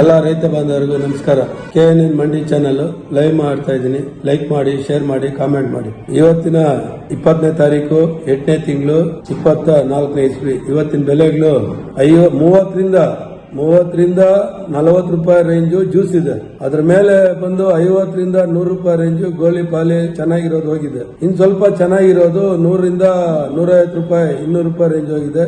ಎಲ್ಲ ರೈತ ಬಾಂಧವರಿಗೂ ನಮಸ್ಕಾರ. K N N mandi channel live ಮಾಡ್ತಾ ಇದ್ದೀನಿ. ಲೈಕ್ ಮಾಡಿ ಶೇರ್ ಮಾಡಿ ಕಾಮೆಂಟ್ ಮಾಡಿ. ಇವತ್ತಿನ ಇಪ್ಪತ್ತನೇ ತಾರೀಕು, ಎಂಟನೇ ತಿಂಗಳು, ಇಪ್ಪತ್ತ ನಾಲ್ಕನೇ ಇಸ್ವಿ. ಇವತ್ತಿನ ಬೆಲೆಗಳು ಐವ, ಮೂವತ್ತರಿಂದ ಮೂವತ್ತರಿಂದ ನಲವತ್ತು ರೂಪಾಯಿ ರೇಂಜು ಜ್ಯೂಸ್ ಇದೆ. ಅದ್ರ ಮೇಲೆ ಬಂದು ಐವತ್ತರಿಂದ ನೂರು ರೂಪಾಯಿ ರೇಂಜು ಗೋಲಿ ಪಾಲಿ ಚೆನ್ನಾಗಿರೋದು ಹೋಗಿದೆ. ಇನ್ ಸ್ವಲ್ಪ ಚೆನ್ನಾಗಿರೋದು ನೂರರಿಂದ ನೂರೈವತ್ತು ರೂಪಾಯಿ, ಇನ್ನೂರು ರೂಪಾಯಿ ರೇಂಜ್ ಹೋಗಿದೆ.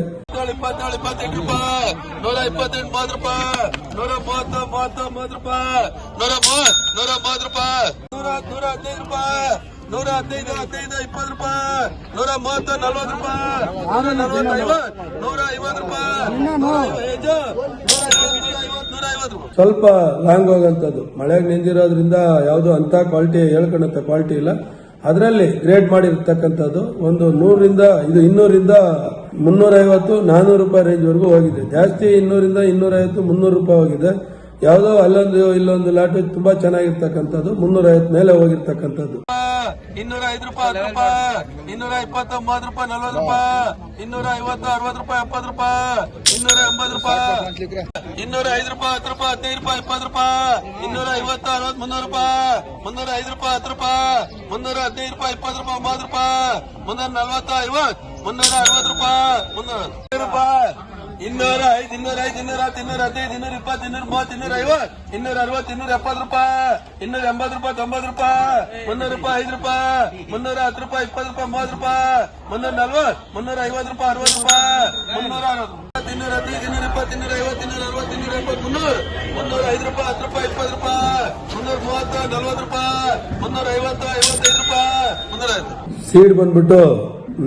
ನೂರ ಇಪ್ಪತ್ತೆಂಟು ಮೂವತ್ತು ರೂಪಾಯಿ ನೂರ ಮೂವತ್ತ, ಮೂವತ್ತು ಮೂವತ್ತು ರೂಪಾಯಿ ನೂರ ಮೂವತ್ ನೂರ ಮೂವತ್ತು ರೂಪಾಯಿ ನೂರ ನೂರ ಹದಿನೈದು ರೂಪಾಯಿ ನೂರ ಹದಿನೈದು ಹದಿನೈದು ಇಪ್ಪತ್ತು ರೂಪಾಯಿ ನೂರ ಮೂವತ್ತು ನಲ್ವತ್ತು ರೂಪಾಯಿ ನೂರ ನಲ್ವತ್ತು ಐವತ್ತು, ನೂರ ಐವತ್ತು. ರೂಪಾಯಿ ಸ್ವಲ್ಪ ಲಾಂಗ್ ಹೋಗಂತದ್ದು. ಮಳೆಗೆ ನಿಂದಿರೋದ್ರಿಂದ ಯಾವುದು ಅಂತ ಕ್ವಾಲಿಟಿ ಹೇಳ್ಕೊಂಡಂತ ಕ್ವಾಲಿಟಿ ಇಲ್ಲ. ಅದರಲ್ಲಿ ಗ್ರೇಡ್ ಮಾಡಿರ್ತಕ್ಕಂಥದ್ದು ಒಂದು ನೂರರಿಂದ, ಇದು ಇನ್ನೂರಿಂದ ಮುನ್ನೂರೈವತ್ತು ನಾನ್ನೂರು ರೂಪಾಯಿ ರೇಂಜ್ವರೆಗೂ ಹೋಗಿದೆ. ಜಾಸ್ತಿ ಇನ್ನೂರಿಂದ ಇನ್ನೂರೈವತ್ತು, ಮುನ್ನೂರು ರೂಪಾಯಿ ಹೋಗಿದೆ. ಯಾವುದೋ ಅಲ್ಲೊಂದು, ಇಲ್ಲೊಂದು ಲಾಟು ತುಂಬಾ ಚೆನ್ನಾಗಿರ್ತಕ್ಕಂಥದ್ದು, ಮುನ್ನೂರೈವತ್ತು ಮೇಲೆ ಹೋಗಿರ್ತಕ್ಕಂಥದ್ದು. ಇನ್ನೂರ ಐದು ರೂಪಾಯಿ ಹತ್ತು ರೂಪಾಯಿ ಇನ್ನೂರ ಇಪ್ಪತ್ತು ರೂಪಾಯಿ, ನಲ್ವತ್ತು ರೂಪಾಯಿ ಇನ್ನೂರ ಐವತ್ತು ಅರವತ್ತು ರೂಪಾಯಿ, ಎಪ್ಪತ್ತು ರೂಪಾಯಿ ಇನ್ನೂರ ಎಂಬತ್ತು ರೂಪಾಯಿ ಇನ್ನೂರ ಐದು ರೂಪಾಯಿ, ಹತ್ತು ರೂಪಾಯಿ, ಹದಿನೈದು ರೂಪಾಯಿ ಇಪ್ಪತ್ತು ರೂಪಾಯಿ ಇನ್ನೂರ ಐವತ್ತು ಅರವತ್ತು, ಮುನ್ನೂರು ರೂಪಾಯಿ ಮುನ್ನೂರ ಐದು ರೂಪಾಯಿ, ಹತ್ತು ರೂಪಾಯಿ, ಮುನ್ನೂರ ಹದಿನೈದು ರೂಪಾಯಿ ಇಪ್ಪತ್ತು ರೂಪಾಯಿ, ಮೂವತ್ತು ರೂಪಾಯಿ, ಮುನ್ನೂರ ನಲ್ವತ್ತು, ಐವತ್ತು. ಮುನ್ನೂರ ಅರವತ್ತು ರೂಪಾಯಿ, ಮುನ್ನೂರ ರೂಪಾಯಿ. ಇನ್ನೂರ ಐದು ಇನ್ನೂರ ಐದು, ಇನ್ನೂರ ಹತ್ತು, ಇನ್ನೂರ ಹದಿನೈದು, ಇನ್ನೂರ ಇಪ್ಪತ್ತು, ಇನ್ನೂರ ಮೂವತ್ತು, ಇನ್ನೂರ ಐವತ್ತು, ಇನ್ನೂರ ಅರವತ್ತು, ಇನ್ನೂರ ಎಪ್ಪತ್ತು ರೂಪಾಯಿ. ಇನ್ನೂರ ಎಂಬತ್ತು ರೂಪಾಯಿ, ತೊಂಬತ್ತು ರೂಪಾಯಿ. ಮುನ್ನೂರು ರೂಪಾಯಿ, ಐದು ರೂಪಾಯಿ. ಮುನ್ನೂರ ಹತ್ತು ರೂಪಾಯಿ, ಇಪ್ಪತ್ತು ರೂಪಾಯಿ, ಮೂವತ್ತು ರೂಪಾಯಿ. ಮುನ್ನೂರ ನಲ್ವತ್ತು, ಮುನ್ನೂರ ಐವತ್ತು ರೂಪಾಯಿ, ಅರವತ್ತು ರೂಪಾಯಿ. ಮುನ್ನೂರ ಅರವತ್ತು, ಇನ್ನೂರ ಹದಿನೈದು, ಇನ್ನೂರ ಇಪ್ಪತ್ತು, ಇನ್ನೂರ ಐವತ್ತು, ಇನ್ನೂರ ಅರವತ್ತು, ಇನ್ನೂರ ಎಪ್ಪತ್ತು, ಮುನ್ನೂರು. ಮುನ್ನೂರ ಐದು ರೂಪಾಯಿ, ಹತ್ತು ರೂಪಾಯಿ, ಇಪ್ಪತ್ತು ರೂಪಾಯಿ. ಮುನ್ನೂರ ಮೂವತ್ತು, ನಲ್ವತ್ತು ರೂಪಾಯಿ. ಮುನ್ನೂರ ಐವತ್ತು, ಐವತ್ತೈದು ರೂಪಾಯಿ. ಮುನ್ನೂರ ಸೀಡ್ ಬಂದ್ಬಿಟ್ಟು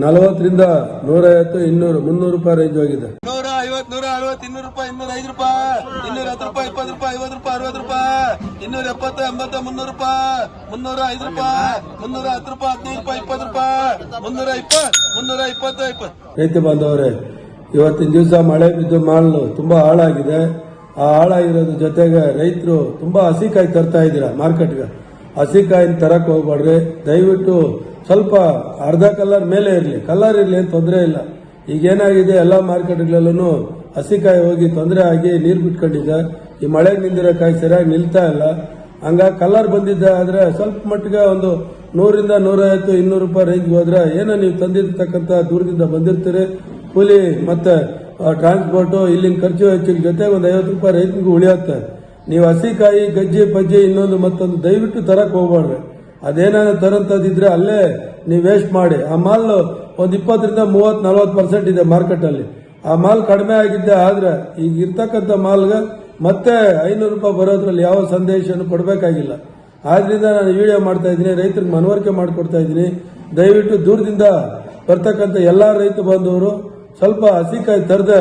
ನಲವತ್ತರಿಂದ ನೂರೈವತ್ತು ಇನ್ನೂರು ಮುನ್ನೂರು ರೂಪಾಯಿ ರೇಂಜ್ ಆಗಿದೆ ನೂರ ಐವತ್ತು ನೂರ ಅರವತ್ತು ಇನ್ನೂರು ರೂಪಾಯಿ ಇನ್ನೂರ ಐದು ರೂಪಾಯಿ ಇನ್ನೂರ ಹತ್ತು ರೂಪಾಯಿ ಇಪ್ಪತ್ತು ರೂಪಾಯಿ ಐವತ್ತು ರೂಪಾಯಿ ಅರವತ್ತು ರೂಪಾಯಿ ಇನ್ನೂರ ಎಪ್ಪತ್ತು ಎಂಬತ್ತು ಮುನ್ನೂರು ರೂಪಾಯಿ ಮುನ್ನೂರ ಐದು ರೂಪಾಯಿ ಮುನ್ನೂರ ಹತ್ತು ರೂಪಾಯಿ ಹದಿನೈದು ರೂಪಾಯಿ ಇಪ್ಪತ್ತು ರೂಪಾಯಿ ಮುನ್ನೂರ ಇಪ್ಪತ್ತು ಮುನ್ನೂರ ಇಪ್ಪತ್ತು ಇಪ್ಪತ್ತು. ರೈತ ಬಾಂಧವರೇ ಇವತ್ತಿನ ದಿವಸ ಮಳೆ ಬಿದ್ದು ಮಾಲು ತುಂಬಾ ಹಾಳಾಗಿದೆ. ಆ ಹಾಳಾಗಿರೋದ್ರ ಜೊತೆಗೆ ರೈತರು ತುಂಬಾ ಹಸಿಕಾಯಿ ತರ್ತಾ ಇದ್ದೀರಾ ಮಾರ್ಕೆಟ್ಗೆ? ಹಸಿಕಾಯಿನ ತರಕ್ ಹೋಗ್ಬಾಡ್ರಿ. ದಯವಿಟ್ಟು ಸ್ವಲ್ಪ ಅರ್ಧ ಕಲರ್ ಮೇಲೆ ಇರಲಿ. ಕಲರ್ ಇರಲಿ ಏನು ತೊಂದರೆ ಇಲ್ಲ. ಈಗೇನಾಗಿದೆ ಎಲ್ಲ ಮಾರ್ಕೆಟ್ಗಳಲ್ಲೂ ಹಸಿಕಾಯಿ ಹೋಗಿ ತೊಂದರೆ ಆಗಿ ನೀರು ಬಿಟ್ಕೊಂಡಿದೆ. ಈ ಮಳೆ ನಿಂದಿರೋ ಕಾಯಿ ಸರಿಯಾಗಿ ನಿಲ್ತಾ ಇಲ್ಲ. ಹಂಗಾಗಿ ಕಲರ್ ಬಂದಿದ್ದೆ ಆದರೆ ಸ್ವಲ್ಪ ಮಟ್ಟಿಗೆ ಒಂದು ನೂರಿಂದ ನೂರೈವತ್ತು, ಇನ್ನೂರು ರೂಪಾಯಿ ರೇಂಜ್ ಹೋದ್ರೆ ಏನೋ ನೀವು ತಂದಿರ್ತಕ್ಕಂಥ ದೂರದಿಂದ ಬಂದಿರ್ತೀರಿ. ಕೂಲಿ ಮತ್ತೆ ಟ್ರಾನ್ಸ್ಪೋರ್ಟು ಇಲ್ಲಿನ ಖರ್ಚು ಹೆಚ್ಚಿನ ಜೊತೆಗೆ ಒಂದು ಐವತ್ತು ರೂಪಾಯಿ ರೈತನಿಗೂ ಉಳಿಯುತ್ತೆ. ನೀವು ಹಸಿಕಾಯಿ ಗಜ್ಜೆ ಪಜ್ಜೆ ಇನ್ನೊಂದು ಮತ್ತೊಂದು ದಯವಿಟ್ಟು ತರಕ್ಕೆ ಹೋಗ್ಬಾರ್ರಿ ಅದೇನಾದ್ರು ತರಂತದಿದ್ರೆ ಅಲ್ಲೇ ನೀವು ವೇಸ್ಟ್ ಮಾಡಿ. ಆ ಮಾಲ್ ಒಂದು ಇಪ್ಪತ್ತರಿಂದ ಮೂವತ್ತು, ನಲ್ವತ್ತು ಪರ್ಸೆಂಟ್ ಇದೆ ಮಾರ್ಕೆಟ್ ಅಲ್ಲಿ. ಆ ಮಾಲ್ ಕಡಿಮೆ ಆಗಿದ್ದೆ ಆದರೆ ಈಗ ಇರ್ತಕ್ಕಂಥ ಮಾಲ್ಗೆ ಮತ್ತೆ ಐನೂರು ರೂಪಾಯಿ ಬರೋದ್ರಲ್ಲಿ ಯಾವ ಸಂದೇಶನೂ ಕೊಡಬೇಕಾಗಿಲ್ಲ. ಆದ್ರಿಂದ ನಾನು ವಿಡಿಯೋ ಮಾಡ್ತಾ ಇದ್ದೀನಿ, ರೈತರಿಗೆ ಮನವರಿಕೆ ಮಾಡಿಕೊಡ್ತಾ ಇದ್ದೀನಿ. ದಯವಿಟ್ಟು ದೂರದಿಂದ ಬರ್ತಕ್ಕಂಥ ಎಲ್ಲಾ ರೈತ ಬಂದವರು ಸ್ವಲ್ಪ ಹಸಿಕಾಯಿ ತರದೆ,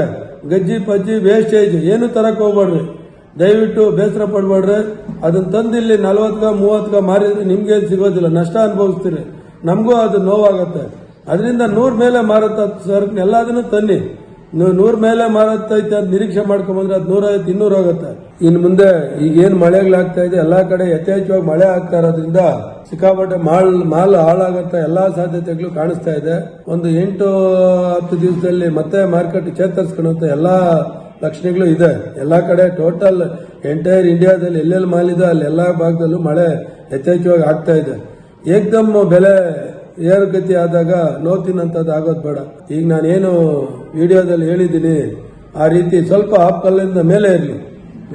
ಗಜ್ಜಿ ಪಜ್ಜಿ ವೇಸ್ಟೇಜ್ ಏನು ತರಕ್ಕೆ ಹೋಗ್ಬೇಡ್ರಿ. ದಯವಿಟ್ಟು ಬೇಸರ ಪಡ್ಬೇಡ್ರಿ. ಅದನ್ನ ತಂದಿಲ್ಲಿ ನಲವತ್ತು ಮೂವತ್ತು ಮಾರಿದ್ರೆ ನಿಮ್ಗೆ ಸಿಗೋದಿಲ್ಲ. ನಷ್ಟ ಅನುಭವಿಸ್ತೀರಿ. ನಮಗೂ ಅದು ನೋವಾಗತ್ತೆ. ಅದರಿಂದ ನೂರ ಮೇಲೆ ಮಾರತ್ತ ಸರ್ ಎಲ್ಲದನ್ನು ತನ್ನಿ. ನೀವು ನೂರ್ ಮೇಲೆ ಮಾರತ್ತೈತೆ ಅಂತ ನಿರೀಕ್ಷೆ ಮಾಡ್ಕೊಂಬಂದ್ರೆ ಅದು ನೂರೈವತ್ತು ಇನ್ನೂರು ಆಗುತ್ತೆ ಇನ್ನು ಮುಂದೆ ಈಗ ಏನು ಮಳೆಗಳಾಗ್ತಾ ಇದೆ, ಎಲ್ಲ ಕಡೆ ಯಥೇಚ್ಛವಾಗಿ ಮಳೆ ಆಗ್ತಾ ಇರೋದ್ರಿಂದ ಸಿಕ್ಕಾಪಟ್ಟೆ ಮಾಲ್ ಮಾಲ್ ಹಾಳಾಗತ್ತ. ಎಲ್ಲಾ ಸಾಧ್ಯತೆಗಳು ಕಾಣಿಸ್ತಾ ಇದೆ. ಒಂದು ಎಂಟು, ಹತ್ತು ದಿವಸದಲ್ಲಿ ಮತ್ತೆ ಮಾರ್ಕೆಟ್ ಚೇತರಿಸ್ಕೊಳ್ಳುವಂತ ಎಲ್ಲಾ ಲಕ್ಷಣಗಳು ಇದೆ. ಎಲ್ಲ ಕಡೆ ಟೋಟಲ್ ಎಂಟೈರ್ ಇಂಡಿಯಾದಲ್ಲಿ ಎಲ್ಲೆಲ್ಲಿ ಮಾಲಿದೆ ಎಲ್ಲ ಭಾಗದಲ್ಲೂ ಮಳೆ ಯಥೇಚ್ಛವಾಗಿ ಆಗ್ತಾ ಇದೆ. ಏಕ್ದಮ್ ಬೆಲೆ ಏರುಗತಿ ಆದಾಗ ನೋತಿನಂತದ್ದು ಆಗೋದು ಬೇಡ. ಈಗ ನಾನೇನು ವಿಡಿಯೋದಲ್ಲಿ ಹೇಳಿದ್ದೀನಿ, ಆ ರೀತಿ ಸ್ವಲ್ಪ ಆಪ್ ಕಲ್ಲಿಂದ ಮೇಲೆ ಇರಲಿ.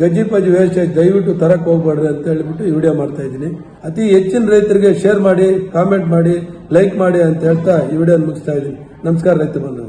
ಗಜ್ಜಿ ಪಜ್ಜಿ ವೇಸ್ಟೇಜ್ ದಯವಿಟ್ಟು ತರಕ್ಕೆ ಹೋಗ್ಬೇಡ್ರಿ ಅಂತ ಹೇಳ್ಬಿಟ್ಟು ವಿಡಿಯೋ ಮಾಡ್ತಾ ಇದ್ದೀನಿ. ಅತಿ ಹೆಚ್ಚಿನ ರೈತರಿಗೆ ಶೇರ್ ಮಾಡಿ ಕಾಮೆಂಟ್ ಮಾಡಿ ಲೈಕ್ ಮಾಡಿ ಅಂತ ಹೇಳ್ತಾ ಈ ವಿಡಿಯೋ ಮುಗಿಸ್ತಾ ಇದ್ದೀನಿ. ನಮಸ್ಕಾರ ರೈತ ಬಂಧು